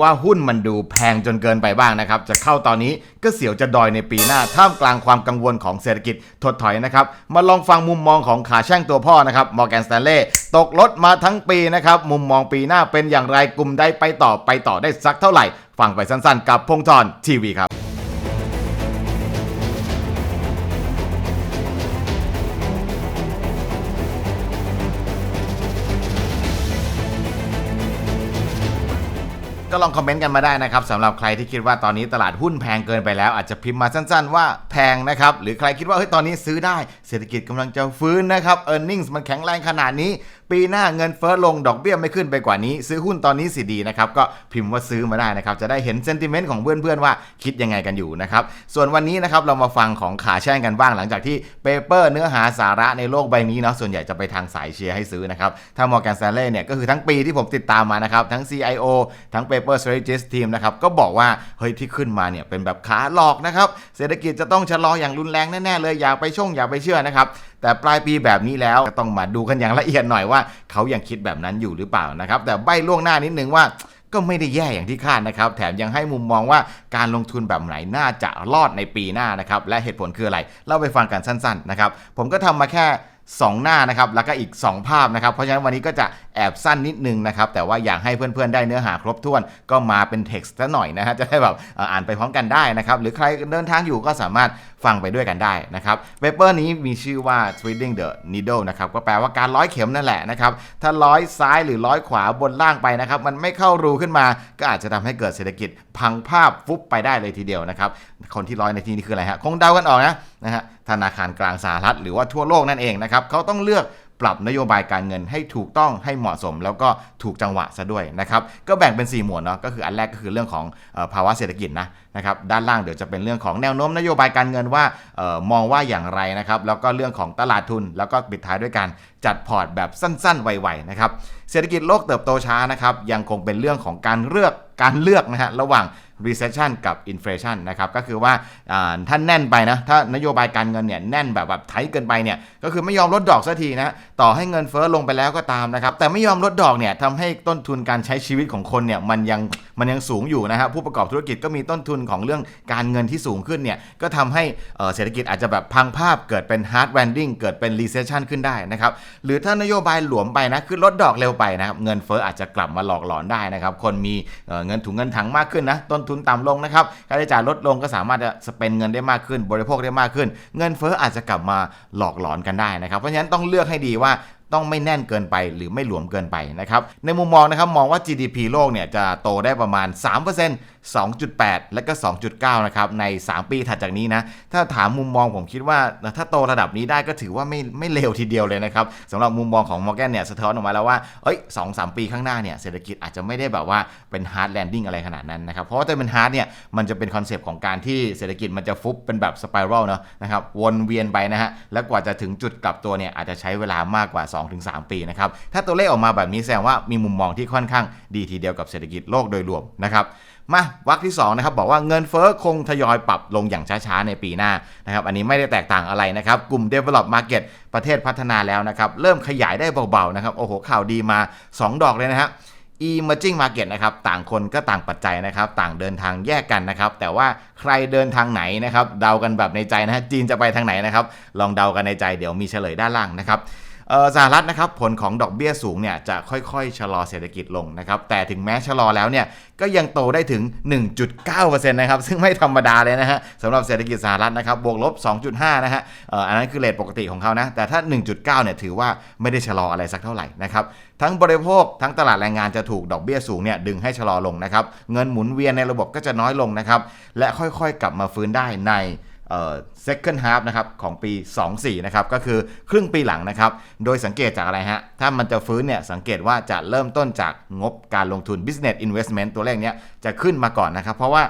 ว่าหุ้นมันดูแพงจนเกินไปบ้างนะครับ จะเข้าตอนนี้ก็เสียวจะดอยในปีหน้า ท่ามกลางความกังวลของเศรษฐกิจถดถอยนะครับ มาลองฟังมุมมองของขาแช่งตัวพ่อนะครับมอร์แกนสแตนเล่ตกลดมาทั้งปีนะครับ มุมมองปีหน้าเป็นอย่างไรกลุ่มใดไปต่อไปต่อได้สักเท่าไหร่ ฟังไปสั้นๆ กับพงศ์ธรทีวีครับ ก็ลองคอมเมนต์กันมาได้นะครับสำหรับใครที่คิดว่าตอนนี้ตลาดหุ้นแพงเกินไปแล้ว อาจจะพิมพ์มาสั้น ๆ ว่าแพงนะครับ หรือใครคิดว่าเฮ้ยตอนนี้ซื้อได้เศรษฐกิจกำลังจะฟื้นนะครับ e a r n i n g มันแข็งแรงขนาดนี้ปีหน้าเงินเฟ้อลงดอกเบี้ยไม่ขึ้นไปกว่านี้ ซื้อหุ้นตอนนี้สิดีนะครับก็พิมพ์ว่าซื้อมาได้นะครับจะได้เห็นเซนติเมนต์ของเพื่อนๆว่าคิดยังไงกันอยู่นะครับส่วนวันนี้นะครับเรามาฟังของขาแช่งกันบ้างหลังจากที่เปเปอร์เนื้อหาสาระในโลกใบนี้เนาะส่วนใหญ่จะไปทางสายเชียร์ให้ซื้อนะครับถ้ามอร์แกน s ซ a เล่เนี่ยก็คือทั้งปีที่ผมติดตามมานะครับทั้ง CIO ทั้ง Paper Strategist Team นะครับก็บอกว่าเฮ้ยที่ขึ้นมาเนี่ยเป็นแบบขาหลอกนะครับเศรษฐกิจจะต้องชะลออย่างรุนแรงแน่ๆเลยอย่าไปช่งอย่าไปเชื่อนะครับ แต่ปลายปีแบบนี้แล้วก็ต้องมาดูกันอย่างละเอียดหน่อยว่าเขายังคิดแบบนั้นอยู่หรือเปล่านะครับ แต่ใบล่วงหน้านิดนึงว่าก็ไม่ได้แย่อย่างที่คาดนะครับ แถมยังให้มุมมองว่าการลงทุนแบบไหนน่าจะรอดในปีหน้านะครับ และเหตุผลคืออะไร เล่าไปฟังกันสั้นๆนะครับ ผมก็ทำมาแค่ 2 หน้านะครับ แล้วก็อีก 2 ภาพนะครับ เพราะฉะนั้นวันนี้ก็จะแอบสั้นนิดนึงนะครับ แต่ว่าอยากให้เพื่อนๆได้เนื้อหาครบถ้วน ก็มาเป็นเท็กซ์ซะหน่อยนะฮะ จะได้แบบอ่านไปพร้อมกันได้นะครับ หรือใครเดินทางอยู่ก็สามารถ ฟังไปด้วยกันได้นะครับเปเปอร์นี้มีชื่อว่า Threading the Needle นะครับก็แปลว่าการร้อยเข็มนั่นแหละนะครับถ้าร้อยซ้ายหรือร้อยขวาบนล่างไปนะครับมันไม่เข้ารูขึ้นมา ก็อาจจะทำให้เกิดเศรษฐกิจพังภาพฟุบไปได้เลยทีเดียวนะครับคนที่ร้อยในที่นี้คืออะไรฮะคงเดากันออกนะนะฮะธนาคารกลางสหรัฐหรือว่าทั่วโลกนั่นเองนะครับเขาต้องเลือก ปรับนโยบายการเงินให้ถูกต้องให้เหมาะสม แล้วก็ถูกจังหวะซะด้วยนะครับก็แบ่งเป็น 4 หมวดเนาะก็คืออันแรกก็คือเรื่องของออภาวะเศรษฐกิจนะนะครับด้านล่างเดี๋ยวจะเป็นเรื่องของแนวโน้มนโยบายการเงินว่าออมองว่าอย่างไรนะครับแล้วก็เรื่องของตลาดทุน แล้วก็ปิดท้ายด้วยการจัดพอร์ตแบบสั้น ๆ ไวๆนะครับเศรษฐกิจโลกเติบโตช้านะครับยังคงเป็นเรื่องของการเลือกการเลือกนะฮะระหว่าง recession กับ inflation นะครับก็คือว่าอ่าถ้าแน่นไปนะถ้านโยบายการเงินเนี่ยแน่นแบบแบบไทเกินไปเนี่ยก็คือไม่ยอมลดดอกสักทีนะต่อให้เงินเฟ้อลงไปแล้วก็ตามนะครับแต่ไม่ยอมลดดอกเนี่ยทำให้ต้นทุนการใช้ชีวิตของคนเนี่ยมันยังมันยังสูงอยู่นะฮะผู้ประกอบธุรกิจก็มีต้นทุนของเรื่องการเงินที่สูงขึ้นเนี่ยก็ทำให้เศรษฐกิจอาจจะแบบพังภาพเกิดเป็น hard landing เกิดเป็น recession ขึ้นได้นะครับหรือถ้านโยบายหลวมไปนะคือลดดอกเร็วไปนะครับเงินเฟ้ออาจจะกลับมาหลอกหลอนได้นะครับคนมีเอ่อเงินถุงเงินถังมากขึ้นนะต้นทุนต่ำลงนะครับค่าใช้จ่ายลดลงก็สามารถจะสเปนเงินได้มากขึ้น บริโภคได้มากขึ้น เงินเฟ้ออาจจะกลับมาหลอกหลอนกันได้นะครับ เพราะฉะนั้นต้องเลือกให้ดีว่าต้องไม่แน่นเกินไปหรือไม่หลวมเกินไปนะครับในมุมมองนะครับมองว่า GDP โลกเนี่ยจะโตได้ประมาณ 3% 2.8 และก็ 2.9 นะครับ ใน 3 ปีถัดจากนี้นะ ถ้าถามมุมมองผมคิดว่า ถ้าโตระดับนี้ได้ก็ถือว่าไม่ไม่เลวทีเดียวเลยนะครับสำหรับมุมมองของมอร์แกนเนี่ยสะท้อนออกมาแล้วว่า เอ้ยสองสามปีข้างหน้าเนี่ยเศรษฐกิจอาจจะไม่ได้แบบว่าเป็น hard landing อะไรขนาดนั้นนะครับ เพราะว่าถ้าเป็น hard เนี่ยมันจะเป็นคอนเซปต์ของการที่เศรษฐกิจมันจะฟุบเป็นแบบ spiral เนาะนะครับวนเวียนไปนะฮะแล้วกว่าจะถึงจุดกลับตัวเนี่ยอาจจะใช้เวลามากกว่า 2-3 ปีนะครับถ้าตัวเลขออกมาแบบนี้แสดงว่ามีมุมมองที่ค่อนข้างดีทีเดียวกับเศรษฐกิจโลกโดยรวมนะครับ มาวักที่2นะครับบอกว่าเงินเฟ้อคงทยอยปรับลงอย่างช้าๆในปีหน้านะครับอันนี้ไม่ได้แตกต่างอะไรนะครับกลุ่ม develop market ประเทศพัฒนาแล้วนะครับเริ่มขยายได้เบาๆนะครับโอ้โหข่าวดีมา 2 ดอกเลยนะฮะ emerging market นะครับต่างคนก็ต่างปัจจัยนะครับต่างเดินทางแยกกันนะครับแต่ว่าใครเดินทางไหนนะครับเดากันแบบในใจนะฮะจีนจะไปทางไหนนะครับลองเดากันในใจเดี๋ยวมีเฉลยด้านล่างนะครับ สหรัฐนะครับผลของดอกเบี้ยสูงเนี่ยจะค่อยๆ ชะลอเศรษฐกิจลงนะครับแต่ถึงแม้ชะลอแล้วเนี่ยก็ยังโตได้ถึง 1.9%นะครับซึ่งไม่ธรรมดาเลยนะฮะสำหรับเศรษฐกิจสหรัฐนะครับบวกลบ 2.5 นะฮะอ,อ,อันนั้นคือเรทปกติของเขานะแต่ถ้า 1.9 เนี่ยถือว่าไม่ได้ชะลออะไรสักเท่าไหร่นะครับทั้งบริโภคทั้งตลาดแรงงานจะถูกดอกเบี้ยสูงเนี่ยดึงให้ชะลอลงนะครับเงินหมุนเวียนในระบบก็จะน้อยลงนะครับและค่อยๆ กลับมาฟื้นได้ใน second half นะครับของปี 24 นะครับก็คือครึ่งปีหลังนะครับ โดยสังเกตจากอะไรฮะ ถ้ามันจะฟื้นเนี่ยสังเกตว่าจะเริ่มต้นจากงบการลงทุน business investment ตัวเลขเนี้ยจะขึ้นมาก่อนนะครับ เพราะว่า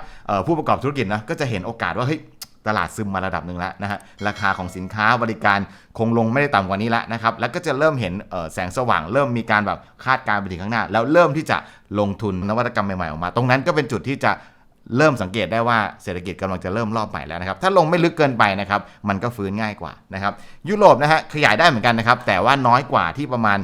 ผู้ประกอบธุรกิจนะก็จะเห็นโอกาสว่าเฮ้ยตลาดซึมมาระดับหนึ่งแล้วนะฮะ ราคาของสินค้าบริการคงลงไม่ได้ต่ำกว่านี้แล้วนะครับ แล้วก็จะเริ่มเห็นแสงสว่าง เริ่มมีการแบบคาดการณ์ไปถึงข้างหน้า แล้วเริ่มที่จะลงทุนนวัตกรรมใหม่ๆออกมา ตรงนั้นก็เป็นจุดที่จะ เริ่มสังเกตได้ว่าเศรษฐกิจกำลังจะเริ่มรอบใหม่แล้วนะครับ ถ้าลงไม่ลึกเกินไปนะครับ มันก็ฟื้นง่ายกว่านะครับ ยุโรปนะฮะขยายได้เหมือนกันนะครับ แต่ว่าน้อยกว่าที่ประมาณ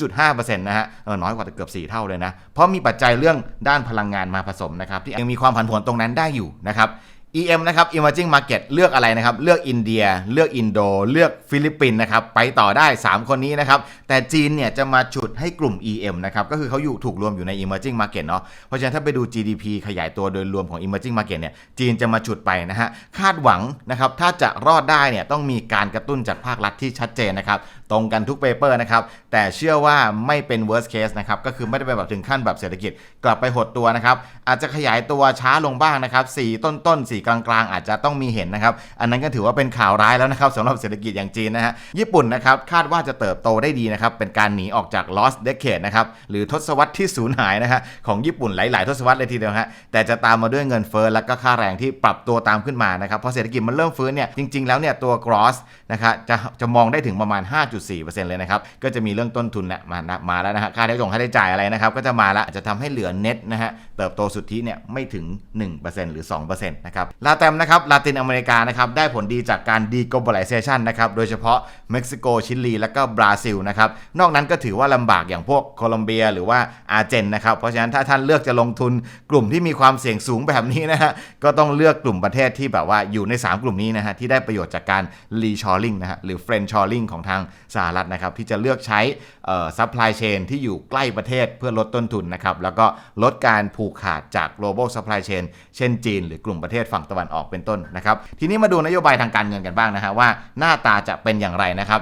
0.5%นะฮะเออน้อยกว่าเกือบ 4 เท่าเลยนะ เพราะมีปัจจัยเรื่องด้านพลังงานมาผสมนะครับ ที่ยังมีความผันผวนตรงนั้นได้อยู่นะครับ EM นะครับ Emerging Market เลือกอะไรนะครับ เลือกอินเดีย เลือกอินโด เลือกฟิลิปปินส์นะครับ ไปต่อได้ 3 คนนี้นะครับ แต่จีนเนี่ยจะมาฉุดให้กลุ่ม EM นะครับ ก็คือเขาอยู่ถูกรวมอยู่ใน Emerging Market เนาะ เพราะฉะนั้นถ้าไปดู GDP ขยายตัวโดยรวมของ Emerging Market เนี่ย จีนจะมาฉุดไปนะฮะ คาดหวังนะครับ ถ้าจะรอดได้เนี่ย ต้องมีการกระตุ้นจากภาครัฐที่ชัดเจนนะครับ ตรงกันทุกเปเปอร์นะครับ แต่เชื่อว่าไม่เป็น worst case นะครับ ก็คือไม่ได้ไปแบบถึงขั้นแบบเศรษฐกิจ กลับไปหดตัวนะครับ อาจจะขยายตัวช้าลงบ้างนะครับ4ต้นต้นๆ4กลางๆ อาจจะต้องมีเห็นนะครับ อันนั้นก็ถือว่าเป็นข่าวร้ายแล้วนะครับสำหรับเศรษฐกิจอย่างจีนนะฮะ ญี่ปุ่นนะครับคาดว่าจะเติบโตได้ดีนะครับ เป็นการหนีออกจาก lost decade นะครับ หรือทศวรรษที่สูญหายนะฮะของญี่ปุ่นหลาย ๆ ทศวรรษเลยทีเดียวฮะ แต่จะตามมาด้วยเงินเฟ้อและก็ค่าแรงที่ปรับตัวตามขึ้นมานะครับ เพราะเศรษฐกิจมันเริ่มฟื้นเนี่ย จริง ๆ แล้วเนี่ยตัว gross นะครับจะจะมองได้ถึงประมาณ 5.4%เลยนะครับ ก็จะมีเรื่องต้นทุนเนี่ยมามาแล้วนะฮะ ค่าใช้จ่ายค่าใช้จ่ายอะไรนะครับ ก็จะมาแล้วจะทำให้เหลือ net นะฮะ เติบโตสุทธิเนี่ยไม่ถึง 1%หรือ 2%นะครับลาเตมนะครับลาตินอเมริกานะครับได้ผลดีจากการ deglobalization นะครับโดยเฉพาะเม็กซิโกชิลี และก็บราซิลนะครับนอกนั้นก็ถือว่าลำบากอย่างพวกโคลอมเบีย หรือว่าอาร์เจนนะครับเพราะฉะนั้นถ้าท่านเลือกจะลงทุนกลุ่มที่มีความเสี่ยงสูงแบบนี้นะฮะก็ต้องเลือกกลุ่มประเทศที่แบบว่าอยู่ใน 3 กลุ่มนี้นะฮะที่ได้ประโยชน์จากการ reshoring นะฮะหรือ friendshoring ของทางสหรัฐนะครับที่จะเลือกใช้เอ่อ supply chain ที่อยู่ใกล้ประเทศเพื่อลดต้นทุนนะครับแล้วก็ลดการผูกขาดจาก global supply chain เช่นจีน หรือกลุ่มประเทศฝั่งตะวันออกเป็นต้นนะครับ ทีนี้มาดูนโยบายทางการเงินกันบ้างนะฮะว่าหน้าตาจะเป็นอย่างไรนะครับ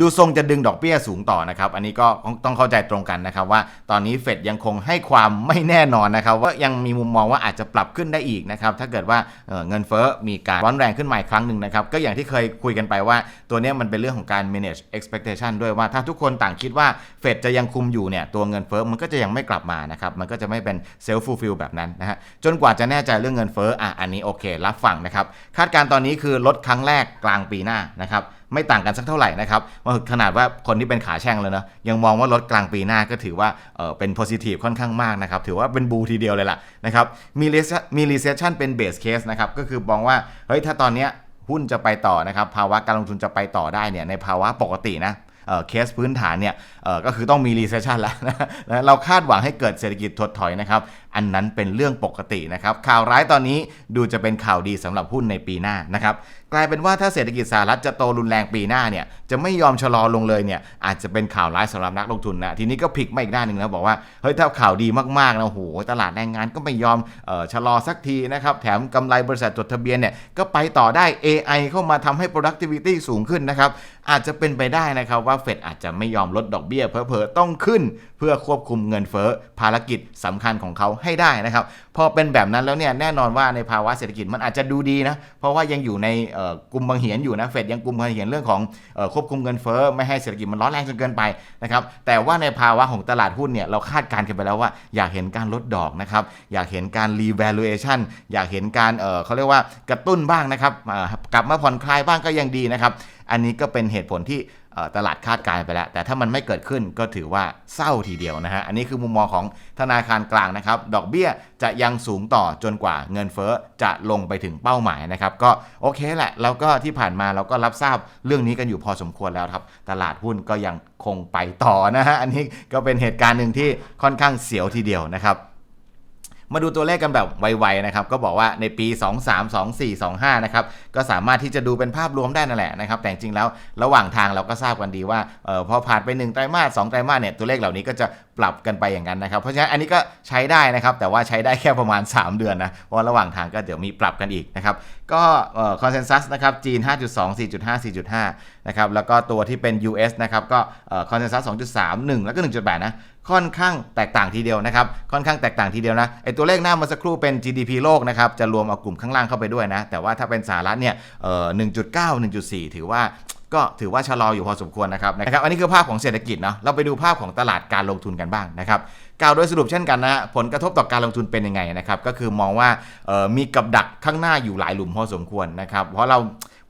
ดูทรงจะดึงดอกเบี้ยสูงต่อนะครับ อันนี้ก็ต้องเข้าใจตรงกันนะครับว่าตอนนี้เฟดยังคงให้ความไม่แน่นอนนะครับว่ายังมีมุมมองว่าอาจจะปรับขึ้นได้อีกนะครับถ้าเกิดว่าเเงินเฟ้อมีการร้อนแรงขึ้นมาอีกครั้งหนึ่งนะครับก็อย่างที่เคยคุยกันไปว่าตัวนี้มันเป็นเรื่องของการ manage expectation ด้วยว่าถ้าทุกคนต่างคิดว่าเฟดจะยังคุมอยู่เนี่ยตัวเงินเฟ้อมันก็จะยังไม่กลับมานะครับมันก็จะไม่เป็น self fulfill แบบนั้นนะฮะจนกว่าจะแน่ใจเรื่องเงินเฟ้ออะอันนี้โอเครับฟังนะครับคาดการณ์ตอนนี้คือลดครั้งแรกกลางปีหน้านะครับ ไม่ต่างกันสักเท่าไหร่นะครับว่าขนาดว่าคนที่เป็นขาแช่งเลยนะยังมองว่าลดกลางปีหน้าก็ถือว่าเออเป็น positive ค่อนข้างมากนะครับถือว่าเป็นบูทีเดียวเลยล่ะนะครับมี recession มี recession เป็น base case นะครับก็คือมองว่าเฮ้ยถ้าตอนเนี้ยหุ้นจะไปต่อนะครับภาวะการลงทุนจะไปต่อได้เนี่ยในภาวะปกตินะเเคสพื้นฐานเนี่ยก็คือต้องมี recession แล้วนะเราคาดหวังให้เกิดเศรษฐกิจถดถอยนะครับ อันนั้นเป็นเรื่องปกตินะครับข่าวร้ายตอนนี้ดูจะเป็นข่าวดีสำหรับหุ้นในปีหน้านะครับกลายเป็นว่าถ้าเศรษฐกิจสหรัฐจะโตรุนแรงปีหน้าเนี่ยจะไม่ยอมชะลอลงเลยเนี่ยอาจจะเป็นข่าวร้ายสำหรับนักลงทุนนะทีนี้ก็พลิกมาอีกด้านหนึ่งแล้วบอกว่าเฮ้ยถ้าข่าวดีมากๆนะโอ้โหตลาดแรงงานก็ไม่ยอมออชะลอสักทีนะครับแถมกำไรบริษัทจดทะเบียนเนี่ยก็ไปต่อได้ AI เข้ามาทำให้ productivity สูงขึ้นนะครับอาจจะเป็นไปได้นะครับว่าเฟดอาจจะไม่ยอมลดดอกเบี้ยเผลอต้องขึ้น เพื่อควบคุมเงินเฟ้อภารกิจสำคัญของเขาให้ได้นะครับ พอเป็นแบบนั้นแล้วเนี่ยแน่นอนว่าในภาวะเศรษฐกิจมันอาจจะดูดีนะ เพราะว่ายังอยู่ในกลุ่มบางเหียนอยู่นะ เฟดยังกลุ่มบางเหียนเรื่องของควบคุมเงินเฟ้อไม่ให้เศรษฐกิจมันร้อนแรงจนเกินไปนะครับ แต่ว่าในภาวะของตลาดหุ้นเนี่ยเราคาดการณ์กันไปแล้วว่าอยากเห็นการลดดอกนะครับ อยากเห็นการ revaluation อยากเห็นการเเขาเรียกว่ากระตุ้นบ้างนะครับกลับมาผ่อนคลายบ้างก็ยังดีนะครับ อันนี้ก็เป็นเหตุผลที่ตลาดคาดการณ์ไปแล้ว แต่ถ้ามันไม่เกิดขึ้นก็ถือว่าเศร้าทีเดียวนะฮะ อันนี้คือมุมมองของธนาคารกลางนะครับ ดอกเบี้ยจะยังสูงต่อจนกว่าเงินเฟ้อจะลงไปถึงเป้าหมายนะครับ ก็โอเคแหละ แล้วก็ที่ผ่านมาเราก็รับทราบเรื่องนี้กันอยู่พอสมควรแล้วครับ ตลาดหุ้นก็ยังคงไปต่อนะฮะ อันนี้ก็เป็นเหตุการณ์หนึ่งที่ค่อนข้างเสียวทีเดียวนะครับ มาดูตัวเลขกันแบบไวๆนะครับก็บอกว่าในปี 23 24 25นะครับก็สามารถที่จะดูเป็นภาพรวมได้นั่นแหละนะครับแต่จริงๆแล้วระหว่างทางเราก็ทราบกันดีว่าเออพอผ่านไป1ไตรมาส2ไตรมาสเนี่ยตัวเลขเหล่านี้ก็จะปรับกันไปอย่างนั้นนะครับ เพราะฉะนั้นอันนี้ก็ใช้ได้นะครับแต่ว่าใช้ได้แค่ประมาณ 3 เดือนนะเพราะว่าระหว่างทางก็เดี๋ยวมีปรับกันอีกนะครับก็คอนเซนแซสนะครับจีน 5.2 4.5 4.5นะครับแล้วก็ตัวที่เป็น US นะครับก็คอนเซนแซส2.3 1 แล้วก็ 1.8นะ ค่อนข้างแตกต่างทีเดียวนะครับ ค่อนข้างแตกต่างทีเดียวนะไอตัวเลขหน้าเมื่อสักครู่เป็น GDP โลกนะครับ จะรวมเอากลุ่มข้างล่างเข้าไปด้วยนะ แต่ว่าถ้าเป็นสหรัฐเนี่ยเอ่อ1.9 1.4 ถือว่า ก็ถือว่าชะลออยู่พอสมควรนะครับนะครับ อันนี้คือภาพของเศรษฐกิจเนาะเราไปดูภาพของตลาดการลงทุนกันบ้างนะครับกล่าวโดยสรุปเช่นกันนะผลกระทบต่อการลงทุนเป็นยังไงนะครับก็คือมองว่ามีกับดักข้างหน้าอยู่หลายหลุมพอสมควรนะครับเพราะเรา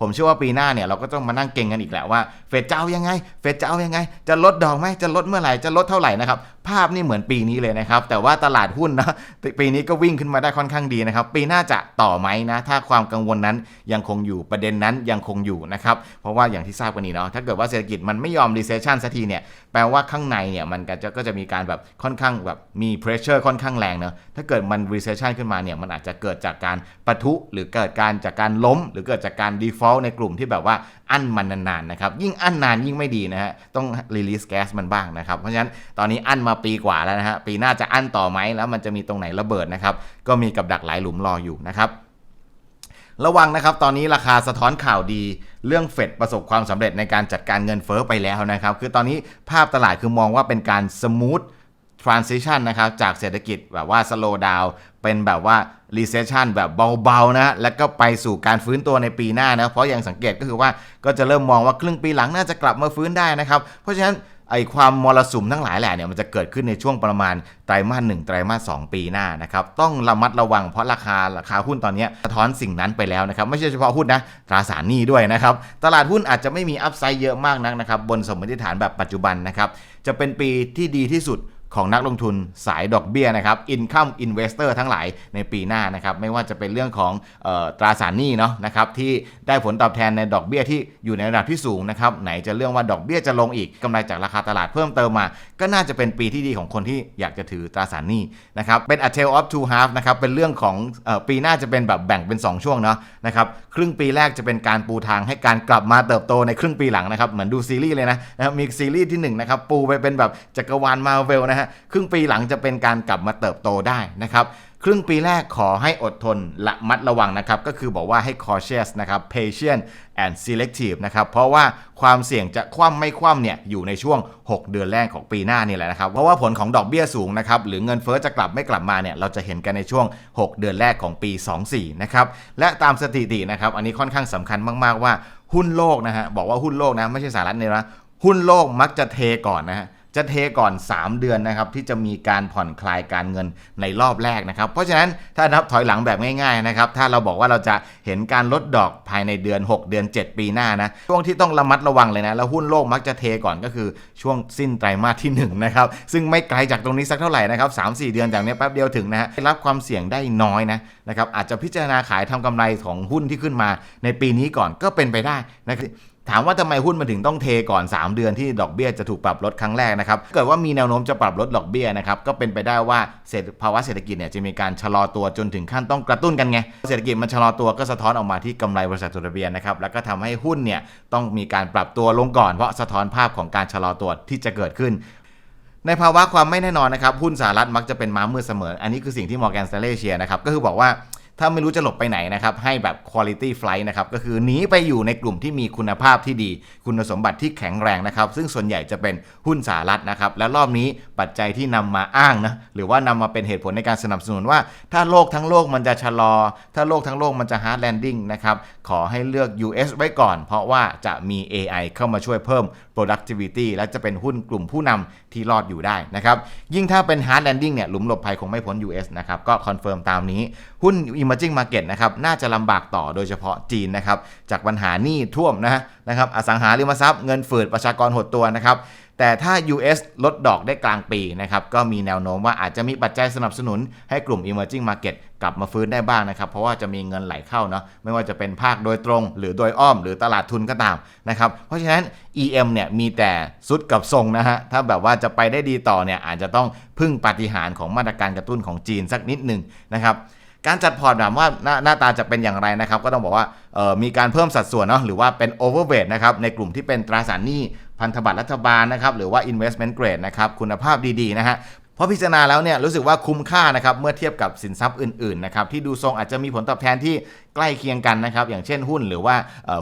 ผมเชื่อว่าปีหน้าเนี่ยเราก็ต้องมานั่งเก่งกันอีกแหละว่าเฟดจะเอายังไง เฟดจะเอายังไง จะลดดอกไหมจะลดเมื่อไหร่จะลดเท่าไหร่นะครับภาพนี่เหมือนปีนี้เลยนะครับ แต่ว่าตลาดหุ้นนะปีนี้ก็วิ่งขึ้นมาได้ค่อนข้างดีนะครับ ปีหน้าจะต่อไหมนะ ถ้าความกังวลนั้นยังคงอยู่ประเด็นนั้นยังคงอยู่นะครับ เพราะว่าอย่างที่ทราบกันนี้เนาะถ้าเกิดว่าเศรษฐกิจมันไม่ยอมรีเซชชันสักทีเนี่ย แปลว่าข้างในเนี่ยมันก็จะก็จะมีการแบบค่อนข้างแบบมี pressure ค่อนข้างแรงเนาะถ้าเกิดมัน recession ขึ้นมาเนี่ยมันอาจจะเกิดจากการปะทุหรือเกิดการจากการล้ม หรือเกิดจากการ default ในกลุ่มที่แบบว่าอั้นมันนานๆนะครับยิ่งอั้นนานยิ่งไม่ดีนะฮะต้อง release gas มันบ้างนะครับเพราะฉะนั้นตอนนี้อั้นมาปีกว่าแล้วนะฮะปีหน้าจะอั้นต่อไหมแล้วมันจะมีตรงไหนระเบิดนะครับก็มีกับดักหลายหลุมรออยู่นะครับ ระวังนะครับ ตอนนี้ราคาสะท้อนข่าวดี เรื่องเฟดประสบความสำเร็จในการจัดการเงินเฟ้อไปแล้วนะครับ คือตอนนี้ภาพตลาดคือมองว่าเป็นการสมูท transition นะครับ จากเศรษฐกิจแบบว่า slow down เป็นแบบว่า recession แบบเบาๆนะ แล้วก็ไปสู่การฟื้นตัวในปีหน้านะ เพราะอย่างสังเกตก็คือว่าก็จะเริ่มมองว่าครึ่งปีหลังน่าจะกลับมาฟื้นได้นะครับ เพราะฉะนั้น ไอความมรสุมทั้งหลายแหละเนี่ยมันจะเกิดขึ้นในช่วงประมาณไตรมาสหนึ่งไตรมาสสองปีหน้านะครับต้องระมัดระวังเพราะราคาราคาหุ้นตอนนี้สะท้อนสิ่งนั้นไปแล้วนะครับไม่ใช่เฉพาะหุ้นนะตราสารหนี้ด้วยนะครับตลาดหุ้นอาจจะไม่มีอัพไซด์เยอะมากนักนะครับบนสมมติฐานแบบปัจจุบันนะครับจะเป็นปีที่ดีที่สุด ของนักลงทุนสายดอกเบี้ยนะครับ Income Investor ทั้งหลายในปีหน้านะครับ ไม่ว่าจะเป็นเรื่องของออตราสารหนี้เนาะนะครับที่ได้ผลตอบแทนในดอกเบี้ยที่อยู่ในระดับที่สูงนะครับไหนจะเรื่องว่าดอกเบี้ยจะลงอีกกำไรจากราคาตลาดเพิ่มเติมมา ก็น่าจะเป็นปีที่ดีของคนที่อยากจะถือตราสารหนี้นะครับเป็น a tale of two half นะครับเป็นเรื่องของออปีหน้าจะเป็นแบบแบ่งเป็น 2 ช่วงเนาะนะครับครึ่งปีแรกจะเป็นการปูทางให้การกลับมาเติบโตในครึ่งปีหลังนะครับเหมือนดูซีรีส์เลยนะนะมีซีรีส์ที่หนึ่งนะครับปูไปเป็นแบบจักรวาลมาเวลนะฮะครึ่งปีหลังจะเป็นการกลับมาเติบโตได้นะครับครึ่งปีแรกขอให้อดทนละมัดระวังนะครับ ก็คือบอกว่าให้ cautious นะครับ patient and selective นะครับ เพราะว่าความเสี่ยงจะคว่ำไม่คว่ำเนี่ยอยู่ในช่วง 6 เดือนแรกของปีหน้านี่แหละนะครับ เพราะว่าผลของดอกเบี้ยสูงนะครับ หรือเงินเฟ้อจะกลับไม่กลับมาเนี่ยเราจะเห็นกันในช่วง 6 เดือนแรกของปี 24 นะครับ และตามสถิตินะครับ อันนี้ค่อนข้างสำคัญมาก ๆ ว่าหุ้นโลกนะฮะบอกว่าหุ้นโลกนะไม่ใช่สหรัฐเนี่ยนะหุ้นโลกมักจะเทก่อนนะฮะ จะเทก่อน 3 เดือนนะครับที่จะมีการผ่อนคลายการเงินในรอบแรกนะครับ เพราะฉะนั้นถ้านับถอยหลังแบบง่ายๆนะครับถ้าเราบอกว่าเราจะเห็นการลดดอกภายในเดือน 6 เดือน 7 ปีหน้านะช่วงที่ต้องระมัดระวังเลยนะแล้วหุ้นโลกมักจะเทก่อนก็คือช่วงสิ้นไตรมาสที่1นะครับซึ่งไม่ไกลจากตรงนี้สักเท่าไหร่นะครับสามสี่เดือนจากนี้แป๊บเดียวถึงนะฮะรับความเสี่ยงได้น้อยนะนะครับอาจจะพิจารณาขายทำกำไรของหุ้นที่ขึ้นมาในปีนี้ก่อนก็เป็นไปได้นะครับ ถามว่าทำไมหุ้นมันถึงต้องเทก่อน 3 เดือนที่ดอกเบี้ยจะถูกปรับลดครั้งแรกนะครับเกิดว่ามีแนวโน้มจะปรับลดดอกเบี้ยนะครับก็เป็นไปได้ว่าเศรษฐภาวะเศรษฐกิจเนี่ยจะมีการชะลอตัวจนถึงขั้นต้องกระตุ้นกันไงเศรษฐกิจมันชะลอตัวก็สะท้อนออกมาที่กำไรบริษัทจดทะเบียนนะครับแล้วก็ทำให้หุ้นเนี่ยต้องมีการปรับตัวลงก่อนเพราะสะท้อนภาพของการชะลอตัวที่จะเกิดขึ้นในภาวะความไม่แน่นอนนะครับ หุ้นสหรัฐมักจะเป็นม้ามืดเสมอ อันนี้คือสิ่งที่มอร์แกนสเตเลเชียนะครับ ก็คือบอกว่า ถ้าไม่รู้จะหลบไปไหนนะครับให้แบบ quality flight นะครับก็คือหนีไปอยู่ในกลุ่มที่มีคุณภาพที่ดี คุณสมบัติที่แข็งแรงนะครับ ซึ่งส่วนใหญ่จะเป็นหุ้นสหรัฐนะครับและรอบนี้ปัจจัยที่นำมาอ้างนะหรือว่านำมาเป็นเหตุผลในการสนับสนุนว่า ถ้าโลกทั้งโลกมันจะชะลอ ถ้าโลกทั้งโลกมันจะ hard landing นะครับขอให้เลือก US ไว้ก่อน เพราะว่าจะมี AI เข้ามาช่วยเพิ่ม productivity และจะเป็นหุ้นกลุ่มผู้นำที่รอดอยู่ได้นะครับ ยิ่งถ้าเป็น hard landing เนี่ยหลุมหลบภัยคงไม่พ้น US นะครับ ก็คอนเฟิร์มตามนี้ หุ้น emerging market นะครับ น่าจะลำบากต่อโดยเฉพาะจีนนะครับ จากปัญหาหนี้ท่วมนะนะครับ อสังหาริมทรัพย์เงินฝืดประชากรหดตัวนะครับ แต่ถ้า US ลดดอกได้กลางปีนะครับก็มีแนวโน้มว่าอาจจะมีปัจจัยสนับสนุนให้กลุ่ม emerging market กลับมาฟื้นได้บ้างนะครับ เพราะว่าจะมีเงินไหลเข้าเนาะไม่ว่าจะเป็นภาคโดยตรง หรือโดยอ้อมหรือตลาดทุนก็ตามนะครับเพราะฉะนั้น EM เนี่ยมีแต่ซุดกับทรงนะฮะถ้าแบบว่าจะไปได้ดีต่อเนี่ยอาจจะต้องพึ่งปฏิหารของมาตรการกระตุ้นของจีนสักนิดหนึ่งนะครับการจัดพอร์ตถามว่าหน้าหน้าตาจะเป็นอย่างไรนะครับ ก็ต้องบอกว่ามีการเพิ่มสัดส่วนเนาะหรือว่าเป็น overweight นะครับในกลุ่มที่เป็นตราสารหนี้ พันธบัตรรัฐบาลนะครับหรือว่า investment grade นะครับคุณภาพดีๆนะฮะเพราะพิจารณาแล้วเนี่ยรู้สึกว่าคุ้มค่านะครับเมื่อเทียบกับสินทรัพย์อื่นๆนะครับที่ดูทรงอาจจะมีผลตอบแทนที่ใกล้เคียงกันนะครับอย่างเช่นหุ้นหรือว่า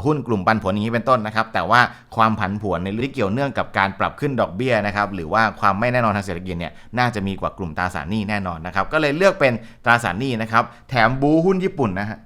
หุ้นกลุ่มปันผลอย่างนี้เป็นต้นนะครับแต่ว่าความผันผวนในเรื่องที่เกี่ยวเนื่องกับการปรับขึ้นดอกเบี้ยนะครับหรือว่าความไม่แน่นอนทางเศรษฐกิจเนี่ยน่าจะมีกว่ากลุ่มตราสารหนี้แน่นอนนะครับก็เลยเลือกเป็นตราสารหนี้นะครับแถมบูหุ้นญี่ปุ่นนะฮะ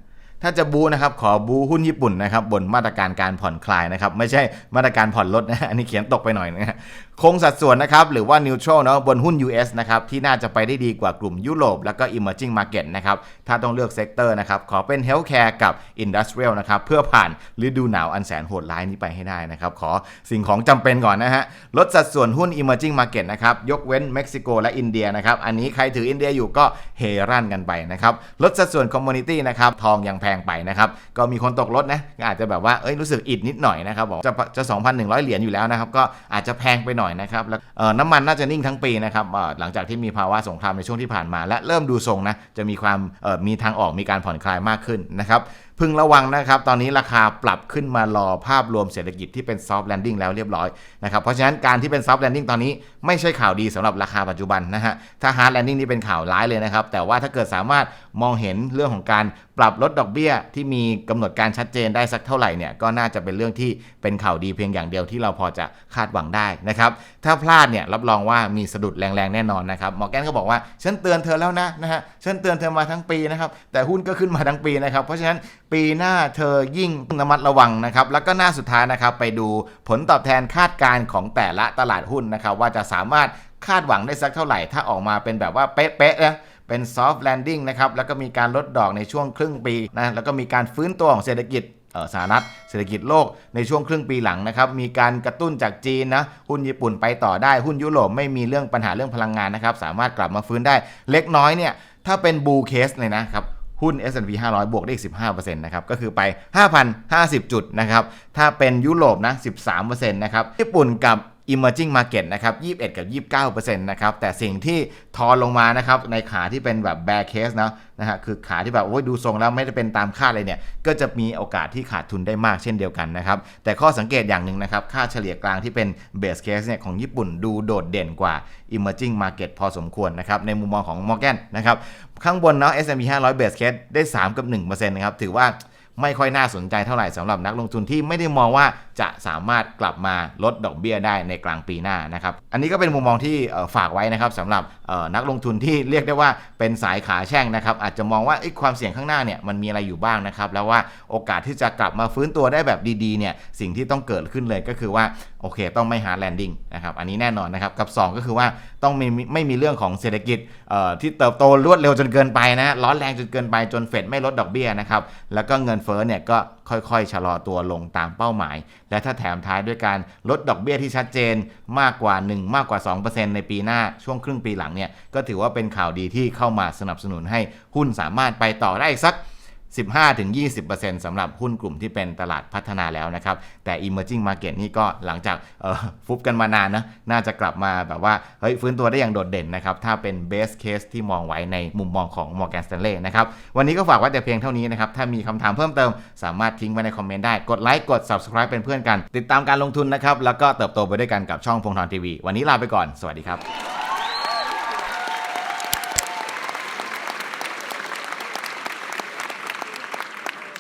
ถ้าจะบูนะครับขอบูหุ้นญี่ปุ่นนะครับบนมาตรการการผ่อนคลายนะครับไม่ใช่มาตรการผ่อนลดนะฮะอันนี้เขียนตกไปหน่อยนะฮะคงสัดส่วนนะครับหรือว่า neutral เนาะบนหุ้น US นะครับที่น่าจะไปได้ดีกว่ากลุ่มยุโรปแล้วก็ emerging market นะครับถ้าต้องเลือกเซกเตอร์นะครับขอเป็น healthcare กับ industrial นะครับเพื่อผ่านฤดูหนาวอันแสนโหดร้ายนี้ไปให้ได้นะครับขอสิ่งของจำเป็นก่อนนะฮะลดสัดส่วนหุ้น emerging market นะครับยกเว้นเม็กซิโกและอินเดียนะครับอันนี้ใครถืออินเดียอยู่ก็เฮรั่นกันไปนะครับลดสัดส่วน commodity นะครับทองยังแพงไปนะครับก็มีคนตกลดนะก็อาจจะแบบว่าเอ้ยรู้สึกอิดนิดหน่อยนะครับบอกจะจะ2,100 เหรียญอยู่แล้วนะครับก็อาจจะแพงไปหน่อยนะครับแล้วน้ำมันน่าจะนิ่งทั้งปีนะครับหลังจากที่มีภาวะสงครามในช่วงที่ผ่านมา และเริ่มดูทรงนะจะมีความมีทางออกมีการผ่อนคลายมากขึ้นนะครับพึงระวังนะครับ ตอนนี้ราคาปรับขึ้นมารอภาพรวมเศรษฐกิจที่เป็นซอฟต์แลนดิ้งแล้วเรียบร้อยนะครับ เพราะฉะนั้นการที่เป็นซอฟต์แลนดิ้งตอนนี้ไม่ใช่ข่าวดีสำหรับราคาปัจจุบันนะฮะ ถ้าฮาร์ดแลนดิ้งนี่เป็นข่าวร้ายเลยนะครับ แต่ว่าถ้าเกิดสามารถมองเห็นเรื่องของการ ปรับลดดอกเบี้ยที่มีกำหนดการชัดเจนได้สักเท่าไหร่เนี่ยก็น่าจะเป็นเรื่องที่เป็นข่าวดีเพียงอย่างเดียวที่เราพอจะคาดหวังได้นะครับถ้าพลาดเนี่ยรับรองว่ามีสะดุดแรงๆแน่นอนนะครับหมอแกนก็บอกว่าฉันเตือนเธอแล้วนะนะฮะฉันเตือนเธอมาทั้งปีนะครับแต่หุ้นก็ขึ้นมาทั้งปีนะครับเพราะฉะนั้นปีหน้าเธอยิ่งระมัดระวังนะครับแล้วก็หน้าสุดท้ายนะครับไปดูผลตอบแทนคาดการณ์ของแต่ละตลาดหุ้นนะครับว่าจะสามารถคาดหวังได้สักเท่าไหร่ถ้าออกมาเป็นแบบว่าเป๊ะๆนะ เป็น soft landing นะครับ แล้วก็มีการลดดอกในช่วงครึ่งปีนะ แล้วก็มีการฟื้นตัวของเศรษฐกิจเออสหรัฐเศรษฐกิจโลกในช่วงครึ่งปีหลังนะครับ มีการกระตุ้นจากจีนนะ หุ้นญี่ปุ่นไปต่อได้ หุ้นยุโรปไม่มีเรื่องปัญหาเรื่องพลังงานนะครับ สามารถกลับมาฟื้นได้ เล็กน้อยเนี่ย ถ้าเป็นบูเคสเลยนะครับหุ้น S&P 500 บวกได้อีก 15%นะครับ ก็คือไป 5,050 จุดนะครับ ถ้าเป็นยุโรปนะ 13%นะครับ ญี่ปุ่นกับ emerging market นะครับ21 กับ 29%นะครับ แต่สิ่งที่ทอนลงมานะครับในขาที่เป็นแบบ bear case นะนะฮะคือขาที่แบบโอ้ยดูทรงแล้วไม่ได้เป็นตามคาดเลยเนี่ย ก็จะมีโอกาสที่ขาดทุนได้มากเช่นเดียวกันนะครับ แต่ข้อสังเกตอย่างหนึ่งนะครับ ค่าเฉลี่ยกลางที่เป็น base case เนี่ยของญี่ปุ่นดูโดดเด่นกว่า emerging market พอสมควรนะครับ ในมุมมองของ Morgan นะครับ ข้างบนเนาะ S&P 500 base case ได้ 3 กับ1%นะครับถือว่า ไม่ค่อยน่าสนใจเท่าไหร่สำหรับนักลงทุนที่ไม่ได้มองว่าจะสามารถกลับมาลดดอกเบี้ยได้ในกลางปีหน้านะครับ อันนี้ก็เป็นมุมมองที่ฝากไว้นะครับสำหรับนักลงทุนที่เรียกได้ว่าเป็นสายขาแช่งนะครับอาจจะมองว่าเอ้ความเสี่ยงข้างหน้าเนี่ยมันมีอะไรอยู่บ้างนะครับแล้วว่าโอกาสที่จะกลับมาฟื้นตัวได้แบบดีๆเนี่ยสิ่งที่ต้องเกิดขึ้นเลยก็คือว่าโอเค ต้องไม่หาแลนดิ้งนะครับอันนี้แน่นอนนะครับกับ 2 ก็คือว่า ต้องไม่ไม่มีเรื่องของเศรษฐกิจที่เติบโตรวดเร็วจนเกินไปนะร้อนแรงจนเกินไปจนเฟดไม่ลดดอกเบี้ยนะครับแล้วก็เงินเฟ้อเนี่ยก็ค่อยๆ ชะลอตัวลงตามเป้าหมาย และถ้าแถมท้ายด้วยการลดดอกเบี้ยที่ชัดเจนมากกว่า 1 มากกว่า 2%ในปีหน้าช่วงครึ่งปีหลังเนี่ยก็ถือว่าเป็นข่าวดีที่เข้ามาสนับสนุนให้หุ้นสามารถไปต่อได้อีกสัก 15-20%สำหรับหุ้นกลุ่มที่เป็นตลาดพัฒนาแล้วนะครับ แต่ emerging market นี่ก็หลังจากฟุบกันมานานนะน่าจะกลับมาแบบว่าเฮ้ยฟื้นตัวได้อย่างโดดเด่นนะครับ ถ้าเป็น base case ที่มองไว้ในมุมมองของ Morgan Stanley นะครับวันนี้ก็ฝากไว้แต่เพียงเท่านี้นะครับ ถ้ามีคำถามเพิ่มเติมสามารถทิ้งไว้ในคอมเมนต์ได้กดไลค์กด subscribe เป็นเพื่อนกัน ติดตามการลงทุนนะครับแล้วก็เติบโตไปด้วยกันกับช่องพงทองทีวีวันนี้ลาไปก่อนสวัสดีครับ